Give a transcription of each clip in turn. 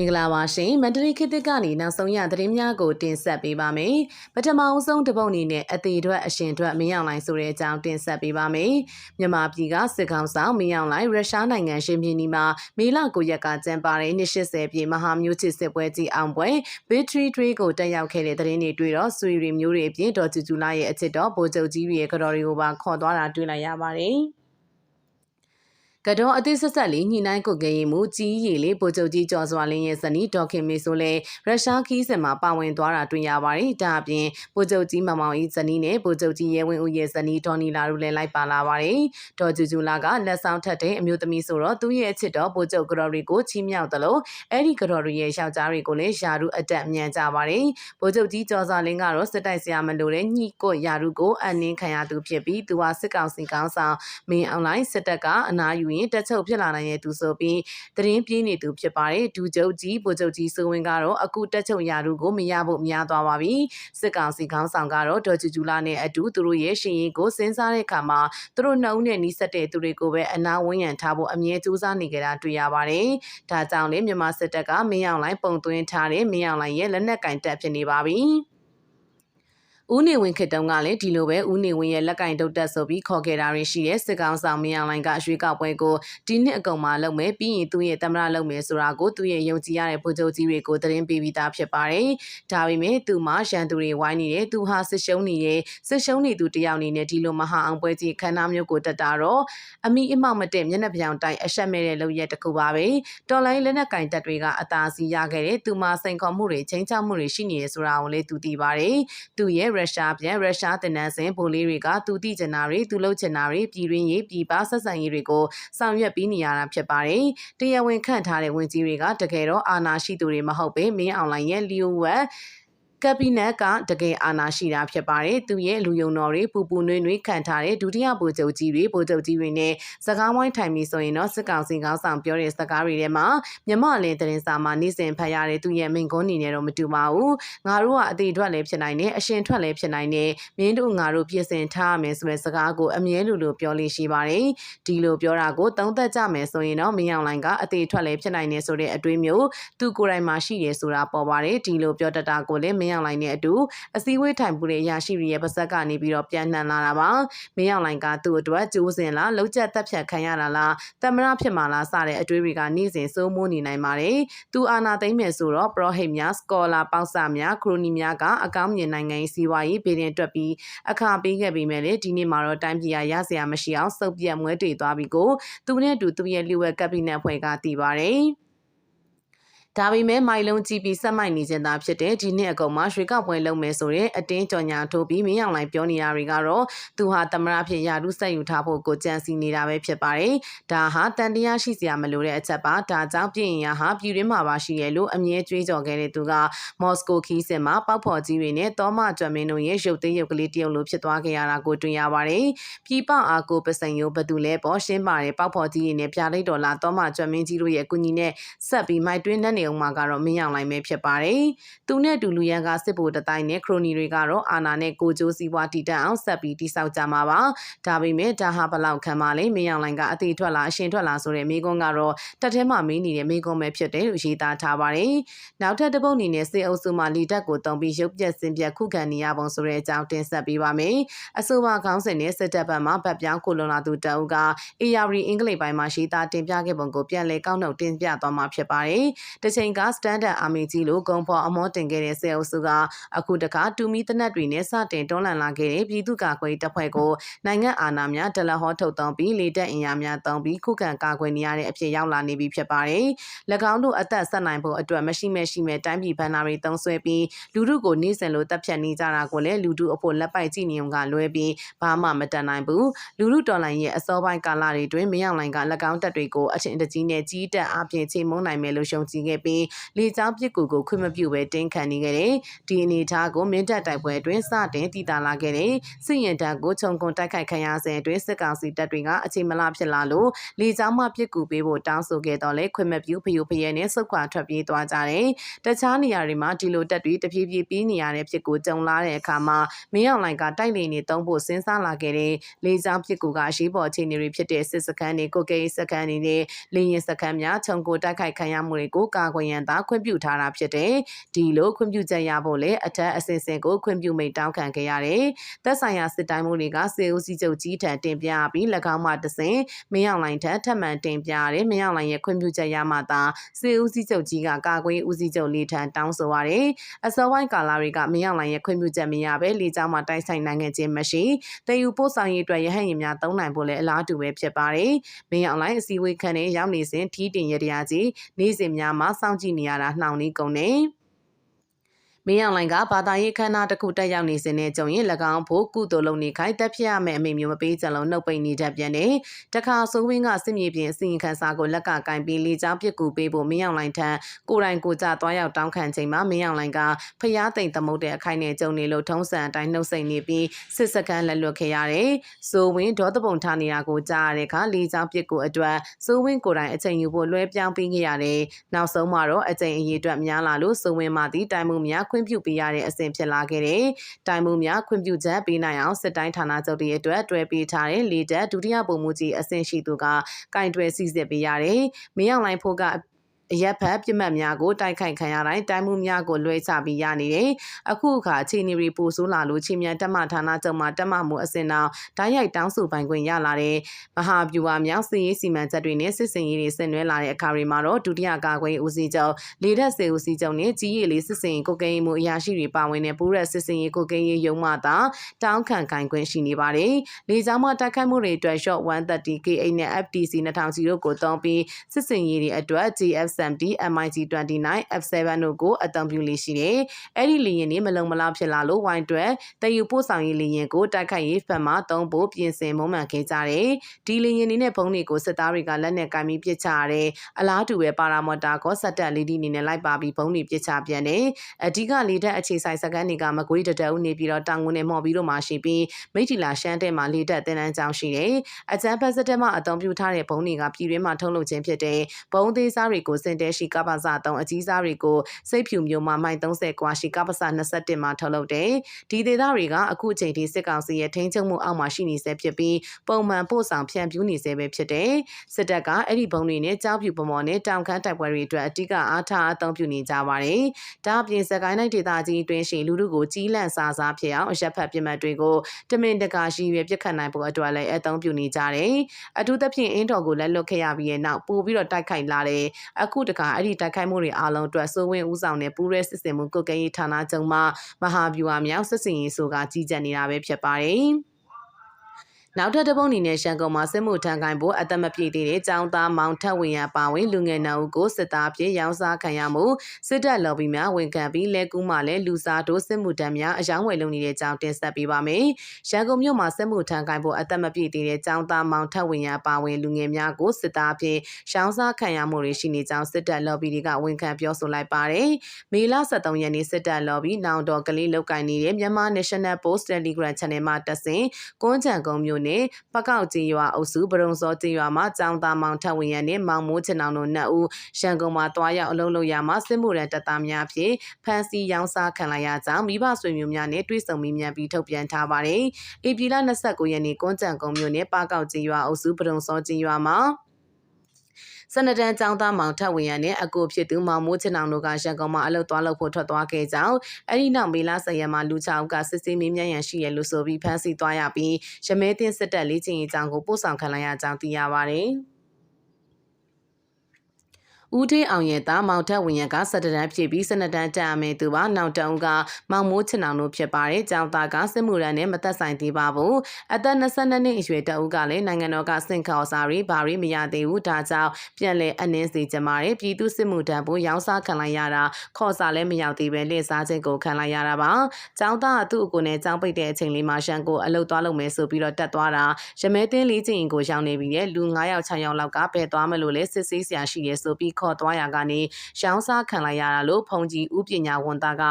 မင်္ဂလာပါရှင်မန္တလေးခေတ်သစ်ကနေနောက်ဆုံးရသတင်းများကိုတင်ဆက်ပေးပါမယ်ပထမအဆုံးတစ်ပုတ်အနေနဲ့အသေးအတွက်အရှင်အတွက်မင်းအောင်လိုင်းဆိုတဲ့အကြောင်းတင်ဆက်ပေးပါမယ်မြန်မာပြည်ကစစ်ကောင်ဆောင်မင်းအောင်လိုင်းရုရှားနိုင်ငံရှင်ပြည်နီမှာမေလ9ရက်ကကျင်းပတဲ့နှစ်80ပြည့်မဟာမျိုးချစ်စစ်ပွဲကြီးအောင်ပွဲ Victory Day ကိုတက်ရောက်ခဲ့တဲ့သတင်းတွေတွေ့တော့ဆွေရီမျိုးတွေအပြင်ဒေါ်ကျူကျူလာရဲ့အချစ်တော်ဗိုလ်ချုပ်ကြီးရဲ့ကတော်တွေကိုပါခေါ်သွားတာတွေ့လိုက်ရပါတယ် ကတော့အသေးဆက်ဆက်လေးညှိနှိုင်းကုတ်ကဲရင်မူကြီးရီလေးဗိုလ်ချုပ်ကြီးကျော်စွာလင်းရဲ့ဇနီးဒေါခင်မေဆိုလဲရုရှားခီးစင်မှာပါဝင်သွားတာတွေ့ရပါတယ်။ဒါအပြင်ဗိုလ်ချုပ်ကြီးမမောင်ဤဇနီးနဲ့ဗိုလ်ချုပ်ကြီးရဲဝင်းဦးရဲ့ဇနီးဒေါ်နီလာတို့လည်းလိုက်ပါလာပါတယ်။ဒေါ်ကျူကျူလာကလက်ဆောင်ထက်တဲ့အမျိုးသမီးဆိုတော့သူ့ရဲ့အချစ်တော်ဗိုလ်ချုပ်ကတော်တွေကိုချီးမြှောက်တယ်လို့အဲ့ဒီကတော်တွေရဲ့ယောက်ျားတွေကိုလည်းယာရုအတက်အမြန်ကြပါတယ်။ဗိုလ်ချုပ်ကြီးကျော်စွာလင်းကတော့စစ်တိုက်ဆရာမလို့တဲ့ညှိကိုယာရုကိုအနှင်းခံရသူဖြစ်ပြီးသူဟာစစ်ကောင်စီကောင်းဆောင်မင်းအွန်လိုင်းစစ်တပ်ကအနားယူရင်တက်ချုပ်ဖြစ်လာနိုင်တဲ့သူဆိုပြီးသတင်းပြင်းနေသူဖြစ်ပါတယ်ဒူကျုပ်ကြီးဗိုလ်ချုပ်ကြီးစိုးဝင်းကတော့အခုတက်ချုပ်ရာထူးကိုမရဖို့များသွားပါပြီစစ်ကောင်စီခေါင်းဆောင်ကတော့ဒေါ်ကျူကျူလာနဲ့အတူသူတို့ရဲ့ရှင်ရင်ကိုစဉ်းစားတဲ့အခါမှာသူတို့နှုံနဲ့နီးစပ်တဲ့သူတွေကိုပဲအနာဝန်းရံထားဖို့အမြဲစူးစမ်းနေကြတာတွေ့ရပါတယ်ဒါကြောင့်လေမြန်မာစစ်တပ်ကမင်းအောင်လိုင်းပုံသွင်းထားတဲ့မင်းအောင်လိုင်းရဲ့လက်နက်ကင်တပ်ဖြစ်နေပါပြီ ဦးနေဝင်းခေတုံးကလည်းဒီလိုပဲဦးနေဝင်းရဲ့လက်ကင်တုတ်တက်ဆိုပြီးခေါ်ခဲ့တာတွေရှိတဲ့စစ်ကောင်ဆောင်မင်းအောင်လိုင်းကရွှေကောက်ပွဲကိုဒီနှစ်အကုန်မှာလုပ်မယ်ပြီးရင်သူ့ရဲ့သမရလုပ်မယ်ဆိုတာကိုသူ့ရဲ့ယုံကြည်ရတဲ့ဗိုလ်ချုပ်ကြီးတွေကိုသတင်းပေးပြီးသားဖြစ်ပါတယ်။ဒါပေမဲ့သူမှရန်သူတွေဝိုင်းနေတယ်သူဟာစစ်ရှုံးနေတယ်စစ်ရှုံးနေသူတယောက်အနေနဲ့ဒီလိုမဟာအောင်ပွဲကြီးခန်းသားမျိုးကိုတက်တာတော့အမိအမောက်မတက်မျက်နှာပြောင်တိုင်အဆက်မဲ့တဲ့လုပ်ရက်တစ်ခုပါပဲ။တော်လိုင်းလက်နက်ကင်တက်တွေကအသာစီရခဲ့တဲ့သူမှစိန်ခေါ်မှုတွေချင်းချောက်မှုတွေရှိနေရဆိုတာကိုလည်းသူသိပါတယ်။သူရဲ့ရုရှားပြန်ရုရှားတင်နန်းစဉ်ဗိုလ်လေးတွေကသူတိကျင်နာတွေသူလှုပ်ချင်နာတွေပြည်ရင်းရေးပြည်ပဆက်ဆံရေးတွေကိုဆောင်ရွက်ပြီးနေရတာဖြစ်ပါတယ်။တရားဝင်ခန့်ထားတဲ့ဝင်ကြီးတွေကတကယ်တော့အာဏာရှိသူတွေမဟုတ်ပဲမင်းအောင်လိုင်းရဲ့လီယိုဝက် ကက်ဘိနက်ကတကယ်အာဏာရှိတာဖြစ်ပါတယ်။သူရဲ့လူယုံတော်တွေပူပူနွေးနွေးခံထားတဲ့ဒုတိယဗိုလ်ချုပ်ကြီးတွေဗိုလ်ချုပ်ကြီးတွေနဲ့စကားဝိုင်းထိုင်ပြီးဆိုရင်တော့စစ်ကောင်စီကောင်းဆောင်ပြောတဲ့စကားတွေထဲမှာမြမလင်းတရင်စာမှာနေ့စဉ်ဖတ်ရတဲ့သူရဲ့မိန်ကွန်းနေနဲ့တော့မတူပါဘူး။ငါတို့ကအသေးထွက်လည်းဖြစ်နိုင်တယ်အရှင်ထွက်လည်းဖြစ်နိုင်တယ်မင်းတို့ငါတို့ပြင်ဆင်ထားရမယ်ဆိုတဲ့စကားကိုအမြဲလိုလိုပြောလို့ရှိပါတယ်။ဒီလိုပြောတာကိုသုံးသက်ကြမယ်ဆိုရင်တော့မင်းအောင်လိုင်းကအသေးထွက်လည်းဖြစ်နိုင်တယ်ဆိုတဲ့အတွေးမျိုးသူကိုယ်တိုင်မှရှိတယ်ဆိုတာပေါ်ပါတယ်။ဒီလိုပြောတတ်တာကိုလည်းမင်းအောင်လိုင်းနဲ့အတူအစည်းအဝေးထိုင်ပူတဲ့အရာရှိတွေရဲ့ပါဇက်ကနေပြီးတော့ပြန်နှံလာတာပါမင်းအောင်လိုင်ကသူ့အတွက်ကြိုးစင်လားလောက်ကျက်တက်ဖြတ်ခံရတာလားတမရဖြစ်မှာလားစတဲ့အတွေးတွေကနေ့စဉ်စိုးမိုးနေနိုင်ပါတယ်သူအာနာသိမ့်မယ်ဆိုတော့ပရောဟိတ်များစကောလာပေါက်စာများခရိုနီများကအကောင်းမြင်နိုင်ငံရေးစီးပွားရေးပြည်တင်တွက်ပြီးအခါပေးခဲ့ပြီးမဲ့လေဒီနေ့မှာတော့တိုင်းပြည်ရရစရာမရှိအောင်စုပ်ပြတ်မွဲတေသွားပြီးကိုသူနဲ့အတူသူရဲ့လျှို့ဝှက်ကပ်ဘိနက်ဖွဲ့ကတည်ပါတယ် ဒါပေမဲ့မိုင်လုံးကြည့်ပြီးဆက်မိုက်နေခြင်းသာဖြစ်တဲ့ဒီနှစ်အကုန်မှာရွှေကောက်ပွဲလုပ်မယ်ဆိုတဲ့အတင်းကြော်ညာထိုးပြီးမင်းအောင်လိုင်းပြောနေတာတွေကတော့သူဟာသမရဖြစ်ယာရုဆက်ယူထားဖို့ကိုကြံစီနေတာပဲဖြစ်ပါတယ်။ဒါဟာတန်တရားရှိစရာမလိုတဲ့အချက်ပါ။ဒါကြောင့်ပြည်ရင်ဟာပြည်ရင်းမှာပါရှိရလို့အမြဲကြွေးကြော်ခဲ့တဲ့သူကမော်စကိုခီးစင်မှာပေါက်ဖော်ကြီးတွေနဲ့တောမကျွမ်းမင်းတို့ရဲ့ရုပ်သိမ်းရုပ်ကလေးတရုပ်လိုဖြစ်သွားခဲ့ရတာကိုတွေ့ရပါတယ်။ပြည်ပအားကိုပစံယိုဘသူလဲပေါ်ရှင်းပါတယ်ပေါက်ဖော်ကြီးတွေနဲ့ပြလိုက်တော်လာတောမကျွမ်းမင်းကြီးတို့ရဲ့အကူအညီနဲ့ဆက်ပြီးမိုက်တွင်းနဲ့နေအောင်မှာကတော့မင်းအောင်လိုင်းပဲဖြစ်ပါတယ်။သူနဲ့အတူလူရန်ကစစ်ဗိုလ်တတိုင်းနဲ့ခရိုနီတွေကတော့အာနာနဲ့ကိုကျိုးစည်းပွားတည်တံ့အောင်ဆက်ပြီးတိစောက်ကြမှာပါ။ဒါပေမဲ့ဒါဟာဘလောက်ခံပါလဲမင်းအောင်လိုင်းကအသေးထွက်လာအရှင်ထွက်လာဆိုတဲ့မိကုန်းကတော့တက်ထဲမှာမင်းနေတဲ့မိကုန်းပဲဖြစ်တယ်လို့ရေးသားထားပါတယ်။နောက်ထပ်တစ်ပုတ်အနေနဲ့စေအုပ်စုမှလီတက်ကိုတုံပြီးရုပ်ပြက်စင်ပြက်ခုခံနေရပုံဆိုတဲ့အကြောင်းတင်ဆက်ပေးပါမယ်။အဆိုပါခေါင်းစဉ်နဲ့စစ်တပ်ဘက်မှဗတ်ပြောင်းကိုလွန်လာသူတအုပ်က AR အင်္ဂလိပ်ပိုင်းမှာရေးသားတင်ပြခဲ့ပုံကိုပြန်လည်ကောက်နှုတ်တင်ပြသွားမှာဖြစ်ပါတယ်။တချိန်က standard army ကြီးလို့ဂုံဖော်အမောတင်ခဲ့တဲ့ဆဲအုပ်စုကအခုတခါတူမီတနက်တွေနဲ့စတင်တွန်းလှန်လာခဲ့တဲ့ပြည်သူ့ကာကွယ်တပ်ဖွဲ့ကိုနိုင်ငံအာဏာများဒလဟောထုတ်သုံးပြီးလေတပ်အင်အားများသုံးပြီးခုခံကာကွယ်နေရတဲ့အဖြစ်ရောက်လာနေပြီဖြစ်ပါတယ်။၎င်းတို့အသက်ဆက်နိုင်ဖို့အတွက်မရှိမဲ့ရှိမဲ့တိုင်းပြည်ဘဏ္ဍာတွေသုံးဆွဲပြီးလူထုကိုနေစဉ်လိုတပ်ဖြတ်နေကြတာကိုလည်းလူထုအဖို့လက်ပိုက်ကြည့်နေုံကလွဲပြီးဘာမှမတန်နိုင်ဘူး။လူထုတော်လှန်ရေးအစောပိုင်းကာလတွေတွင်မယောင်လိုင်က၎င်းတပ်တွေကိုအထင်တကြီးနဲ့ကြီးတက်အပြင်ချိန်မုန်းနိုင်မယ်လို့ရှုံကြည်ခဲ့ပြီးလေကြောင်းပစ်ကူကိုခွင့်မပြုဘဲတင်းခံနေခဲ့တယ်။ဒီအနေထားကိုမင်းတပ်တိုက်ပွဲအတွင်းစတင်တည်တာလာခဲ့တဲ့စစ်ရင်တပ်ကိုခြုံကွန်တိုက်ခိုက်ခံရစဉ်အတွင်းစစ်ကောင်စီတပ်တွေကအချိန်မလဖြစ်လာလို့လေကြောင်းမှပစ်ကူပေးဖို့တောင်းဆိုခဲ့တော့လေခွင့်မပြုဖျို့ဖျဲနဲ့စုခွာထွက်ပြေးသွားကြတယ်။တခြားနေရာတွေမှာဒီလိုတပ်တွေတဖြည်းဖြည်းပြီးနေရတဲ့ဖြစ်ကိုကြုံလာတဲ့အခါမှာမင်းအောင်လိုင်ကတိုက်လေနေတုံးဖို့စဉ်းစားလာခဲ့တဲ့လေကြောင်းပစ်ကူကအရှိပေါ်အခြေအနေတွေဖြစ်တဲ့စစ်စခန်းတွေကိုကိစခန်းတွေနဲ့လေရင်စခန်းများခြုံကိုတိုက်ခိုက်ခံရမှုတွေကိုကာကွယ်ရန်သာခွင့်ပြုထားတာဖြစ်တယ်။ဒီလိုခွင့်ပြုချက်ရဖို့လည်းအထက်အစင်စင်ကိုခွင့်ပြုမိတ်တောင်းခံခဲ့ရတယ်။သက်ဆိုင်ရာစစ်တိုင်းမှုတွေကစေဦးစီးချုပ်ကြီးထံတင်ပြပြီး၎င်းမှတဆင်မင်းအောင်လိုင်ထက်ထပ်မံတင်ပြရတယ်။မင်းအောင်လိုင်ရဲ့ခွင့်ပြုချက်ရမှသာစေဦးစီးချုပ်ကြီးကကာကွယ်ဦးစီးချုပ်လေးထံတောင်းဆိုရတယ်။အစောပိုင်းကာလတွေကမင်းအောင်လိုင်ရဲ့ခွင့်ပြုချက်မရဘဲလေကြောင်းမှတိုက်ဆိုင်နိုင်ခဲ့ခြင်းမရှိ။တည်ယူပို့ဆောင်ရေးအတွက်ရဟန့်ရင်များသုံးနိုင်ဖို့လည်းအလားတူပဲဖြစ်ပါတယ်။မင်းအောင်လိုင်အစည်းအဝေးခန်းနဲ့ရောက်နေစဉ်ထီးတင်ရတရားကြီးနေ့စဉ်များမှာစောင့်ကြည့်နေရတာနှောင့်နှေးကုန်နေ။ မင်းအောင်လိုင်ကဘာသာရေးခမ်းနားတစ်ခုတက်ရောက်နေစဉ်နဲ့ကြုံရင်၎င်းဖို့ကုသိုလ်လုပ်နေခိုင်းတက်ပြရမယ့်အမိမျိုးမပေးကြလုံးနှုတ်ပိတ်နေတတ်ပြန်တယ်။တခါဆိုးဝင်းကစစ်မြေပြင်အစီရင်ခံစာကိုလက်ကကင်ပြီးလေကြောင်းပစ်ကူပေးဖို့မင်းအောင်လိုင်ထံကိုယ်တိုင်ကိုကြသွားရောက်တောင်းခံချိန်မှာမင်းအောင်လိုင်ကဖျားသိမ်သမုတ်တဲ့အခိုင်နဲ့ကြုံနေလို့ထုံးစံအတိုင်းနှုတ်ဆက်နေပြီးစစ်စကန်လက်လွတ်ခဲ့ရတယ်။ဆိုးဝင်းဒေါသပုံထားနေတာကိုကြားရတဲ့အခါလေကြောင်းပစ်ကူအတွက်ဆိုးဝင်းကိုယ်တိုင်အချိန်ယူဖို့လွှဲပြောင်းပေးခဲ့ရတယ်။နောက်ဆုံးမှာတော့အချိန်အရေးအတွက်များလာလို့ဆိုးဝင်းမှသည်တိုင်မှုများခွင့်ပြုပေးရတဲ့အဆင့်ဖြစ်လာခဲ့တယ်။တိုင်မှုများခွင့်ပြုချက်ပေးနိုင်အောင်စစ်တိုင်းဌာနချုပ်တွေအတွက်တွဲပေးထားတဲ့လေတပ်ဒုတိယပုံမှုကြီးအဆင့်ရှိသူကကင်တွယ်စီစစ်ပေးရတယ်။မင်းအောင်လိုင်ဖို့က အရက်ဖက်ပြစ်မှတ်များကိုတိုက်ခိုက်ခံရတိုင်းတိုင်းမှုများကိုလွှဲချပြီးရနေတယ်။အခုအခါအခြေအနေတွေပိုဆိုးလာလို့ချင်းမြန်တက်မှဌာနချုပ်မှတက်မှမှုအစင်အောင်ဓာတ်ရိုက်တောင်းဆိုပိုင်ခွင့်ရလာတဲ့မဟာဗျူဟာမြောက်စီရေးစီမံချက်တွေနဲ့စစ်စင်ရေးတွေဆင်နွှဲလာတဲ့အခါတွေမှာတော့ဒုတိယကာကွယ်ဦးစီးချုပ်လေတပ်စေဦးစီးချုပ်နဲ့ကြီးရည်လေးစစ်စင်ရေးကိုကိန်းမှုအရာရှိတွေပါဝင်တဲ့ပူးရက်စစ်စင်ရေးကိုကိန်းရေးရုံးမှသာတောင်းခံခိုင်ခွင့်ရှိနေပါတယ်။လေကြောင်းမှတိုက်ခိုက်မှုတွေအတွက် short 130 KA နဲ့ FTC 2000တို့ကိုတုံးပြီးစစ်စင်ရေးတွေအတွက် GF70 MiG29 F7 တို့ကိုအသုံးပြုလေးရှိတယ်။အဲ့ဒီလေယာဉ်တွေမလုံမလောက်ဖြစ်လာလို့ဝိုင်းတွဲတည်ယူပို့ဆောင်ရေးလေယာဉ်ကိုတိုက်ခိုက်ရေးဖက်မှသုံးဖို့ပြင်ဆင်မုံမှန်ခဲ့ကြတယ်။ဒီလေယာဉ်တွေနဲ့ဘုံတွေကိုစစ်သားတွေကလက်နက်ကင်ပြီးပစ်ချရတယ်။အလားတူပဲပါရာမော်တာကောစက်တက်လေးဒီအနေနဲ့လိုက်ပါပြီးဘုံတွေပစ်ချပြန်တယ်။အဓိကလေတက်အခြေဆိုင်စကန်တွေကမကွေးတတအုပ်နေပြီးတော့တောင်ငွေနဲ့မော်ပြီးတော့မှရှိပြီးမိထီလာရှမ်းတဲ့မှာလေတက်တင်တန်းကြောင်းရှိတယ်။အကြမ်းဖက်စစ်တပ်မှအသုံးပြုထားတဲ့ဘုံတွေကပြည်တွင်းမှာထုတ်လုပ်ခြင်းဖြစ်တဲ့ဘုံသေးစားတွေကိုစင်တဲရှိကပ္ပစ3အကြီးစားတွေကိုစိတ်ဖြူမျိုးမှာမိုင်30ကွာရှိကပ္ပစ21မှာထုတ်လုပ်တယ်။ဒီဒေသတွေကအခုအချိန်ထိစစ်ကောင်စီရဲ့ထိန်းချုပ်မှုအောက်မှာရှိနေဆဲဖြစ်ပြီးပုံမှန်ပို့ဆောင်ဖြန့်ဖြူးနေဆဲပဲဖြစ်တယ်။စစ်တပ်ကအဲ့ဒီဘုံတွေနဲ့ကြောက်ဖြူပမော်နဲ့တောင်ခမ်းတိုက်ပွဲတွေအတွက်အတိကအားထားအသုံးပြုနေကြပါတယ်။ဒါအပြင်စကိုင်းတိုင်းဒေသကြီးအတွင်းရှိလူလူကိုကြီးလန့်စားစားဖြစ်အောင်အရက်ဖက်ပြစ်မှတ်တွေကိုတမင်တကာရှိရွယ်ပြစ်ခတ်နိုင်ဖို့အတွက်လည်းအသုံးပြုနေကြတယ်။အထူးသဖြင့်အင်းတော်ကိုလက်လွတ်ခဲ့ရပြီးတဲ့နောက်ပို့ပြီးတော့တိုက်ခိုက်လာတယ်။အခုတခါအဲ့ဒီတိုက်ခိုက်မှုတွေအားလုံးအတွက်စိုးဝင်းဦးဆောင်တဲ့ပူးရဲစစ်စင်မှုကုတ်ကဲရေးဌာနချုပ်မှမဟာဗျူဟာမြောက်စစ်စင်ရေးဆိုကကြီးကြပ်နေတာပဲဖြစ်ပါတယ်။ နောက်ထပ်တစ်ပုံအနေနဲ့ရှန်ကုန်မှာစစ်မှုထမ်းကိုင်ဖို့အသက်မပြည့်သေးတဲ့ចောင်းသားမောင်ထက်ဝင်ရပါဝင်လူငယ်နှုတ်ကိုစစ်သားပြေရောင်းစားခံရမှုစစ်တပ်လော်ဘီများဝန်ခံပြီးလဲကူးမှလည်းလူစားတို့စစ်မှုထမ်းများအယောင်းဝယ်လုပ်နေတဲ့အကြောင်းတင်ဆက်ပေးပါမယ်။ရှန်ကုန်မြို့မှာစစ်မှုထမ်းကိုင်ဖို့အသက်မပြည့်သေးတဲ့ចောင်းသားမောင်ထက်ဝင်ရပါဝင်လူငယ်များကိုစစ်သားပြေရောင်းစားခံရမှုတွေရှိနေကြောင်းစစ်တပ်လော်ဘီတွေကဝန်ခံပြောဆိုလိုက်ပါတယ်။မေလ23ရက်နေ့စစ်တပ်လော်ဘီနောင်တော်ကလေးလောက်ကင်နေတဲ့မြန်မာ National Post Telegram Channel မှာတက်စဉ်ကွန်းချံကုန်းမြို့နယ်ပကောက်ကြီးရွာအုပ်စုပရုံစောကြီးရွာမှာចောင်းသားမောင်ထက်ဝင်ရနဲ့မောင်မိုးချင်အောင်တို့နှစ်ဦးရန်ကုန်မှာတွားရောက်အလုံးလုံးရမှာစစ်မှုရန်တပ်သားများဖြင့်ဖမ်းဆီးရောင်းစားခံလိုက်ရကြောင်းမိဘဆွေမျိုးများနဲ့တွေ့ဆုံမိမြန်ပြီးထုတ်ပြန်ထားပါတယ်။ဧပြီလ29ရက်နေ့ကွန်းကြံကုန်းမြို့နယ်ပကောက်ကြီးရွာအုပ်စုပရုံစောကြီးရွာမှာ စနဒန်ចောင်းသားမောင်ထက်ဝင်ရနဲ့အကိုဖြစ်သူမောင်မိုးချင်အောင်တို့ကရန်ကုန်မှာအလုပ်သွားလုပ်ဖို့ထွက်သွားခဲ့ကြောင်းအဲ့ဒီနောက်မေလ10ရက်မှာလူချောင်းကစစ်ဆေးမေးမြန်းရန်ရှိရလို့ဆိုပြီးဖမ်းဆီးသွားရပြီးရမဲတင်စစ်တပ်လေးချင်းအကြောင်းကိုပို့ဆောင်ခံလိုက်ရကြောင်းသိရပါတယ်။ ဦးထေးအောင်ရဲ့သားမောင်ထက်ဝင်ရကစက်တရန်ဖြစ်ပြီးစနတန်တန်အမေသူပါနောက်တုံးကမောင်မိုးချင်အောင်တို့ဖြစ်ပါတယ်။ကျောင်းသားကစစ်မှုရန်နဲ့မသက်ဆိုင်သေးပါဘူး။အသက်22နှစ်အရွယ်တအုပ်ကလည်းနိုင်ငံတော်ကစင်ခေါ်စာရီဘာရီမရသေးဘူး။ဒါကြောင့်ပြန်လဲအနှင်းစီကြပါတယ်။ပြည်သူစစ်မှုတန်းဖို့ရောင်းစားခံလိုက်ရတာခေါ်စာလည်းမရောက်သေးပဲလက်စားခြင်းကိုခံလိုက်ရတာပါ။ကျောင်းသားကသူ့အကိုနဲ့ကျောင်းပိတ်တဲ့အချိန်လေးမှာရှန်ကိုအလုတ်သွားလုပ်မယ်ဆိုပြီးတော့တက်သွားတာရမဲတင်းလေးချင်းကိုရောက်နေပြီးလူ9ယောက်6ယောက်လောက်ကဘယ်သွားမလို့လဲစစ်ဆေးစရာရှိရဲဆိုပြီးခေါ်သွားရာကနေရောင်းစားခံလိုက်ရတာလို့ဖုန်ကြီးဦးပညာဝန်သားက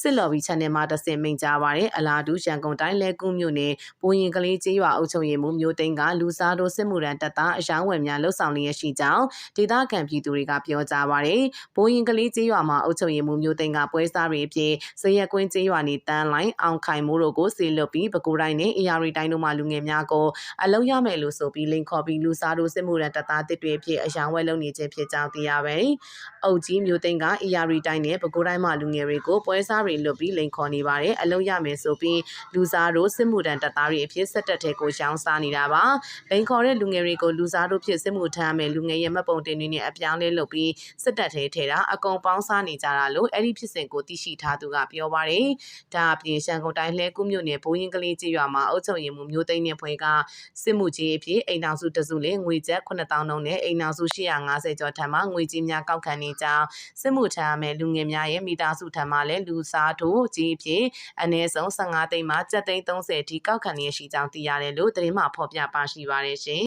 စစ်လော်ဘီ channel မှာတဆင်မိန်ကြားပါတယ်အလားတူရန်ကုန်တိုင်းလဲကူးမြို့နယ်ဘိုးရင်ကလေးကျေးရွာအုပ်ချုပ်ရေးမှူးမျိုးသိန်းကလူစားတို့စစ်မှုရန်တပ်သားအယောင်းဝယ်များလှုပ်ဆောင်လျက်ရှိကြောင်းဒေသခံပြည်သူတွေကပြောကြားပါတယ်ဘိုးရင်ကလေးကျေးရွာမှာအုပ်ချုပ်ရေးမှူးမျိုးသိန်းကပွဲစားတွေအပြင်ဇရက်ကွင်းကျေးရွာနေတန်းလိုင်းအောင်ခိုင်မိုးတို့ကိုစီလွတ်ပြီးပဲခူးတိုင်းနဲ့အေရီတိုင်းတို့မှလူငယ်များကိုအလုံးရမယ်လို့ဆိုပြီးလင်ခေါ်ပြီးလူစားတို့စစ်မှုရန်တပ်သားတစ်တွေဖြစ်အယောင်းဝယ်လုပ်နေခြင်းဖြစ်ကြောင်းသိရရပါတယ်။အုတ်ကြီးမျိုးသိန်းက AR တိုင်းနဲ့ပဲခူးတိုင်းမှလူငယ်တွေကိုပွဲစားတွေလွတ်ပြီးလိန်ခေါ်နေပါတယ်။အလုံးရမယ်ဆိုပြီးလူစားတို့စစ်မှုထမ်းတပ်သားတွေအဖြစ်စစ်တပ်ထဲကိုရှောင်းစားနေတာပါ။လိန်ခေါ်တဲ့လူငယ်တွေကိုလူစားတို့ဖြစ်စစ်မှုထမ်းမယ်လူငယ်ရဲ့မှတ်ပုံတင်တွေနဲ့အပြောင်းလဲလုပ်ပြီးစစ်တပ်ထဲထဲတာအကုန်ပေါင်းစားနေကြတာလို့အဲ့ဒီဖြစ်စဉ်ကိုသိရှိထားသူကပြောပါတယ်။ဒါအပြင်ရှန်ကုန်တိုင်းလှဲကူးမြို့နယ်ဘိုးရင်ကလေးကြီးရွာမှာအုပ်ချုပ်ရေးမှုမျိုးသိန်းနဲ့ဖွဲ့ကစစ်မှုကြီးအဖြစ်အိမ်တော်စုတစုလငွေကျပ်9000လုံးနဲ့အိမ်တော်စု850ကျော်ထံမှငွေကြီးများကောက်ခံနေကြောင်းစစ်မှုထမ်းမယ်လူငယ်များရဲ့မိသားစုထံမှလည်းလူစားတို့ကြီးအဖြစ်အနည်းဆုံး15သိန်းမှ7သိန်း30အထိကောက်ခံရရှိကြောင်းသိရတယ်လို့သတင်းမှဖော်ပြပါရှိပါတယ်ရှင်